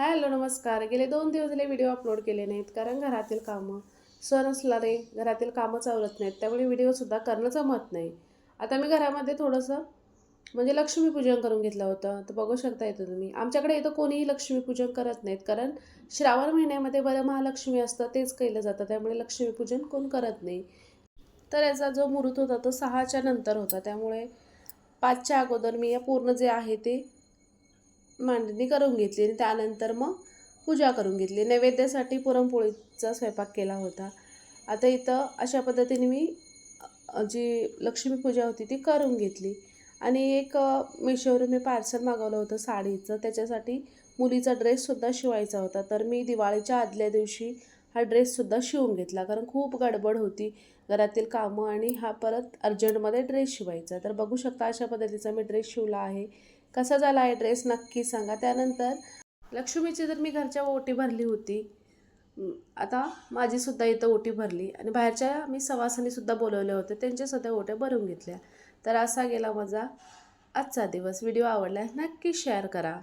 Hello नमस्कार. गेले दोन दिवस झाले व्हिडिओ अपलोड केले नाहीत कारण घरातील कामं सण रे घरातील कामं चावरत नाहीत. त्यामुळे व्हिडिओसुद्धा करणं जमत नाही. आता मी घरामध्ये थोडंसं म्हणजे लक्ष्मीपूजन करून घेतलं होतं. तर बघू शकता येतं तुम्ही. आमच्याकडे इथं कोणीही लक्ष्मीपूजन करत नाहीत कारण श्रावण महिन्यामध्ये बरं महालक्ष्मी असतं तेच केलं जातं. त्यामुळे लक्ष्मीपूजन कोण करत नाही. तर याचा जो मुहूर्त होता तो सहाच्या नंतर होता. त्यामुळे पाचच्या अगोदर मी या पूर्ण जे आहे ते मांडणी करून घेतली आणि त्यानंतर मग पूजा करून घेतली. नैवेद्यासाठी पुरणपोळीचा स्वयंपाक केला होता. आता इथं अशा पद्धतीने मी जी लक्ष्मीपूजा होती ती करून घेतली. आणि एक मिशोवरून मी पार्सल मागवलं होतं साडीचं. त्याच्यासाठी मुलीचा ड्रेससुद्धा शिवायचा होता. तर मी दिवाळीच्या आदल्या दिवशी हा ड्रेससुद्धा शिवून घेतला. कारण खूप गडबड होती. घरातील कामं आणि हा परत अर्जंटमध्ये ड्रेस शिवायचा. तर बघू शकता अशा पद्धतीचा मी ड्रेस शिवला आहे. कसा झाला आहे ड्रेस नक्की सांगा. त्यानंतर लक्ष्मीची तर मी घरच्या ओटी भरली होती आता माझीसुद्धा इथं ओटी भरली आणि बाहेरच्या मी सवासनीसुद्धा बोलवले होते त्यांच्यासुद्धा ओट्या भरून घेतल्या. तर असा गेला माझा आजचा दिवस. व्हिडिओ आवडला नक्की शेअर करा.